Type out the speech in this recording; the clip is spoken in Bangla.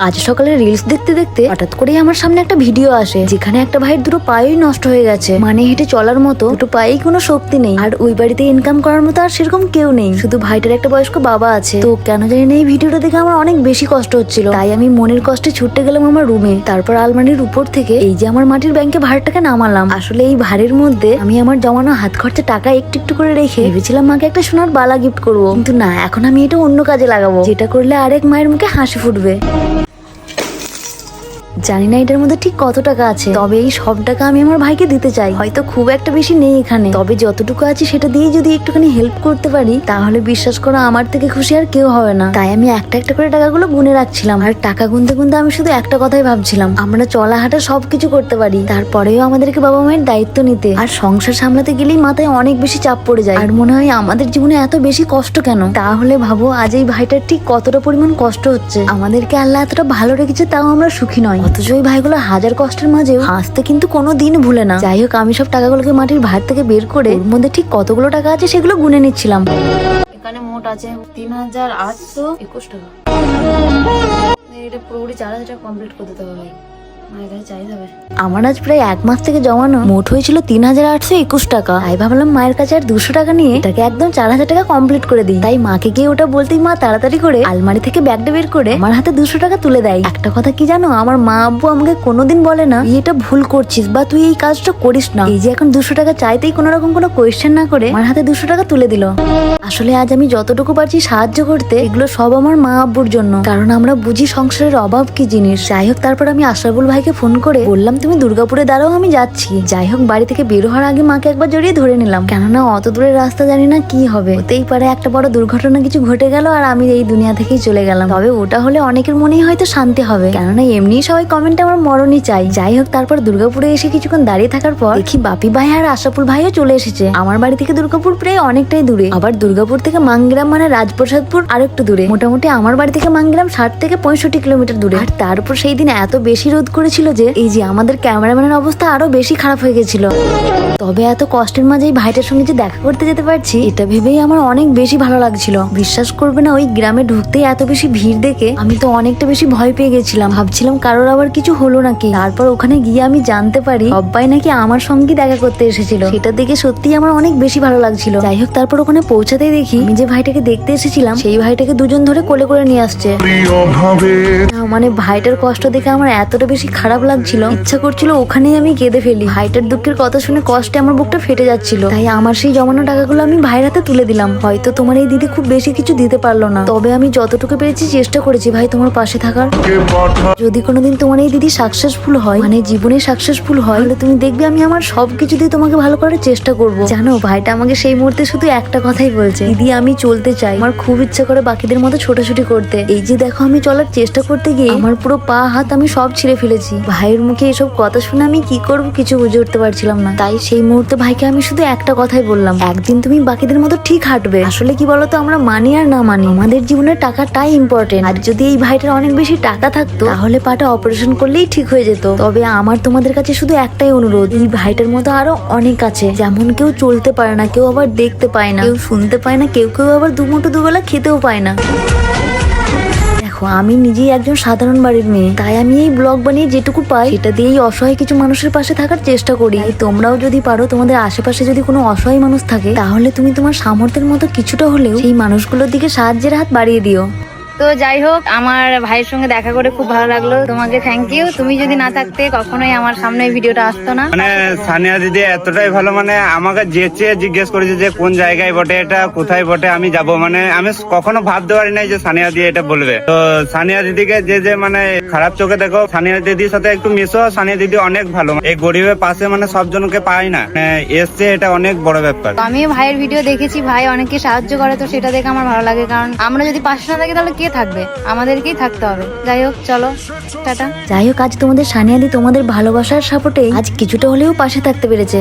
আজ সকালে রিলস দেখতে দেখতে হঠাৎ করেই আমার সামনে একটা ভিডিও আসে, যেখানে একটা ভাইয়ের দুটো পায়েই নষ্ট হয়ে গেছে। মানে হেঁটে চলার মতো দুটো পায়েই কোনো শক্তি নেই, আর ওই বাড়িতে ইনকাম করার মতো আর সেরকম কেউ নেই। শুধু ভাইটার একটা বয়স্ক বাবা আছে। তো কেন জানি না এই ভিডিওটা দেখে আমার অনেক বেশি কষ্ট হচ্ছিল। তাই আমি মনের কষ্টে ছুটতে গেলাম আমার রুমে তারপর আলমারির উপর থেকে এই যে আমার মাটির ব্যাংকে ভাড়টাকে নামালাম। আসলে এই ভাড়ের মধ্যে আমি আমার জমানো হাত খরচা টাকা একটু একটু করে রেখে ভেবেছিলাম মাকে একটা সোনার বালা গিফট করব। কিন্তু না, এখন আমি এটা অন্য কাজে লাগাবো। যেটা করলে আরেক মায়ের মুখে হাসি ফুটবে। জানি না এটার মধ্যে ঠিক কত টাকা আছে। তবে এই সব টাকা আমি আমার ভাইকে দিতে চাই। হয়তো খুব একটা বেশি নেই এখানে। তবে যতটুকু আছে সেটা দিয়ে যদি একটুখানি হেল্প করতে পারি, তাহলে বিশ্বাস করো আমার থেকে খুশি আর কেউ হবে না। তাই আমি একটা একটা করে টাকাগুলো গুনে রাখছিলাম। আর টাকা গুনতে গুনতে আমি শুধু একটা কথাই ভাবছিলাম। আমরা চলা হাঁটা সবকিছু করতে পারি। তারপরেও আমাদেরকে বাবা মায়ের দায়িত্ব নিতে। আর সংসার সামলাতে গেলেই মাথায় অনেক বেশি চাপ পড়ে যায়। আর মনে হয় আমাদের জীবনে এত বেশি কষ্ট কেন? তাহলে ভাবো, আজ এই ভাইটার ঠিক কতটা পরিমাণ কষ্ট হচ্ছে? আমাদেরকে আল্লাহ এতটা ভালো রেখেছে, তাও আমরা সুখী নয়। অথচ ওই ভাইগুলো হাজার কষ্টের মাঝে হাসতে কিন্তু কোনো দিন ভুলে না। যাই হোক, আমি সব টাকাগুলোকে মাটির ভাত থেকে বের করে ওর মধ্যে ঠিক কতগুলো টাকা আছে সেগুলো গুনে নিচ্ছিলাম। এখানে মোট আছে তিন হাজার আটশো একুশ টাকা। এটা পুরোপুরি চার হাজার টাকা কমপ্লিট করে দিতে হবে। ভাই আমার আজ প্রায় এক মাস থেকে জমানো মোট হয়েছিল তিন হাজার আটশো একুশ টাকা। তাই ভাবলাম মায়ের কাছে আর দুশো টাকা নিয়ে এটাকে একদম চার হাজার টাকা কমপ্লিট করে দিই। তাই মাকে গিয়ে ওটা বলতেই মা তাড়াতাড়ি করে আলমারি থেকে ব্যাগটা বের করে আমার হাতে দুশো টাকা তুলে দেয়। একটা কথা কি জানো? আমার মা আব্বু আমাকে কোনোদিন বলে না, তুই এটা ভুল করছিস বা তুই এই কাজটা করিস না। এই যে এখন দুশো টাকা চাইতেই কোনো রকম কোনো কোয়েশ্চেন না করে আমার হাতে দুশো টাকা তুলে দিল। আসলে আজ আমি যতটুকু পারছি সাহায্য করতে, এগুলো সব আমার মা আব্বুর জন্য। কারণ আমরা বুঝি সংসারের অভাব কি জিনিস? যাই হোক, তারপর আমি আশরাফুল ভাইকে ফোন করে বললাম, তুমি দুর্গাপুরে দাঁড়াও, আমি যাচ্ছি। যাই হোক, বাড়ি থেকে বের হওয়ার আগে মাকে একবার জড়িয়ে ধরে নিলাম। কেননা, অত দূরের রাস্তা জানি না কি হবে। হতেই পারে একটা বড় দুর্ঘটনা কিছু ঘটে গেল আর আমি এই দুনিয়া থেকেই চলে গেলাম। তবে ওটা হলে অনেকের মনেই হয়তো শান্তি হবে। কেননা, এমনিই সবাই কমেন্টে আমার মরণই চাই যাই হোক, তারপর দুর্গাপুরে এসে কিছুক্ষণ দাঁড়িয়ে থাকার পর দেখি বাপি ভাই আর আশাপুর ভাইও চলে এসেছে। আমার বাড়ি থেকে দুর্গাপুর প্রায় অনেকটাই দূরে। আবার দুর্গাপুর থেকে মাংগ্রাম মানে রাজপ্রসাদপুর আর একটু দূরে। মোটামুটি আমার বাড়ি থেকে মাংগ্রাম ষাট থেকে পঁয়ষট্টি কিলোমিটার দূরে। আর তার উপর সেই দিন এত বেশি রোদ করেছিল যে এই যে আমাদের ক্যামেরাম্যানের অবস্থা আরও বেশি খারাপ হয়ে গেছিল। তবে এত কষ্টের মাঝে এই ভাইটার সঙ্গে যে দেখা করতে যেতে পারছি এটা ভেবেই আমার অনেক বেশি ভালো লাগছিল। বিশ্বাস করবে না ওই গ্রামে ঢুকতেই এত বেশি ভিড় দেখে আমি তো অনেকটা বেশি ভয় পেয়ে গেছিলাম। ভাবছিলাম কারোর আবার কিছু হলো নাকি? তারপর ওখানে গিয়ে আমি জানতে পারি সবাই নাকি আমার সঙ্গে দেখা করতে এসেছিল। সেটা দেখে সত্যি আমার অনেক বেশি ভালো লাগছিল। যাই হোক তারপর ওখানে পৌঁছাতেই দেখি আমি যে ভাইটাকে দেখতে এসেছিলাম সেই ভাইটাকে দুজন ধরে কোলে করে নিয়ে আসছে। মানে ভাইটার কষ্ট দেখে আমার এতটা বেশি খারাপ লাগছিল। ইচ্ছা করছিল ওখানেই আমি কেঁদে ফেলি। ভাইটার দুঃখের কথা শুনে কষ্টে আমার বুকটা ফেটে যাচ্ছিল। তাই আমার সেই জমানো টাকাগুলো আমি ভাইয়ের হাতে তুলে দিলাম। হয়তো তোমার এই দিদি খুব বেশি কিছু দিতে পারল না। তবে আমি যতটুকু পেরেছি চেষ্টা করেছি ভাই তোমার পাশে থাকার। যদি কোনোদিন তোমার এই দিদি সাকসেসফুল হয় মানে জীবনে সাকসেসফুল হয়, তাহলে তুমি দেখবে আমি আমার সবকিছু দিয়ে তোমাকে ভালো করার চেষ্টা করব। জানো, ভাইটা আমাকে সেই মুহূর্তে শুধু একটা কথাই বলছে। দিদি, আমি চলতে চাই। আমার খুব ইচ্ছা করে বাকিদের মতো ছোটাছুটি করতে। এই যে দেখো, আমি চলার চেষ্টা করতে গিয়ে আমার পুরো পা, হাত আমি সব ছিঁড়ে ফেলেছি। ভাইয়ের মুখে এসব কথা শুনে আমি কি করব কিছু বুঝে উঠতে পারছিলাম না। তাই সেই মুহূর্তে ভাইকে আমি শুধু একটা কথাই বললাম। একদিন তুমি বাকিদের মতো ঠিক হাঁটবে। আসলে কি বলতো, আমরা মানি আর না মানি। আমাদের জীবনে টাকাটাই ইম্পর্টেন্ট আর যদি এই ভাইটার অনেক বেশি টাকা থাকতো, তাহলে পাটা অপারেশন করলেই ঠিক হয়ে যেত। তবে আমার তোমাদের কাছে শুধু একটাই অনুরোধ, এই ভাইটার মতো আরও অনেক আছে। যেমন কেউ চলতে পারে না, কেউ আবার দেখতে পায় না, কেউ শুনতে পায় না, কেউ কেউ আবার দুমুঠো দুবেলা খেতেও পায় না। দেখো, আমি নিজেই একজন সাধারণ বাড়ির মেয়ে। তাই আমি এই ব্লগ বানিয়ে যেটুকু পাই, সেটা দিয়েই অসহায় কিছু মানুষের পাশে থাকার চেষ্টা করি। তোমরাও যদি পারো, তোমাদের আশেপাশে যদি কোনো অসহায় মানুষ থাকে, তাহলে তুমি তোমার সামর্থ্যের মতো কিছুটা হলেও সেই মানুষগুলোর দিকে সাহায্যের হাত বাড়িয়ে দিও। তো যাই হোক আমার ভাইয়ের সঙ্গে দেখা করে খুব ভালো লাগল। তোমাকে থ্যাংক ইউ তুমি যদি না থাকতে কখনোই আমার সামনে ভিডিওটা আসতো না। মানে সানিয়া দিদি এতটাই ভালো মানে আমাকে যেচে জিজ্ঞেস করেছে যে কোন জায়গায় বটে এটা কোথায় বটে আমি যাব। মানে আমি কখনো ভাবতে পারি নাই যে সানিয়া দিদি এটা বলবে। তো সানিয়া দিদিকে যে যে মানে খারাপ চোখে দেখো সানিয়া দিদির সাথে একটু মিশো সানিয়া দিদি অনেক ভালো। এই গরিবের পাশে মানে সব জনকে পায় না। মানে এসছে এটা অনেক বড় ব্যাপার। তো আমিও ভাইয়ের ভিডিও দেখেছি। ভাই অনেকে সাহায্য করে তো সেটা দেখে আমার ভালো লাগে। কারণ আমরা যদি পাশে না থাকি তাহলে কে থাকবে, আমাদেরকেই থাকতে হবে। যাই হোক, চলো, টাটা। যাই হোক, আজ তোমাদের সানিয়াদি তোমাদের ভালোবাসার সাপোর্টে আজ কিছুটা হলেও পাশে থাকতে পেরেছে।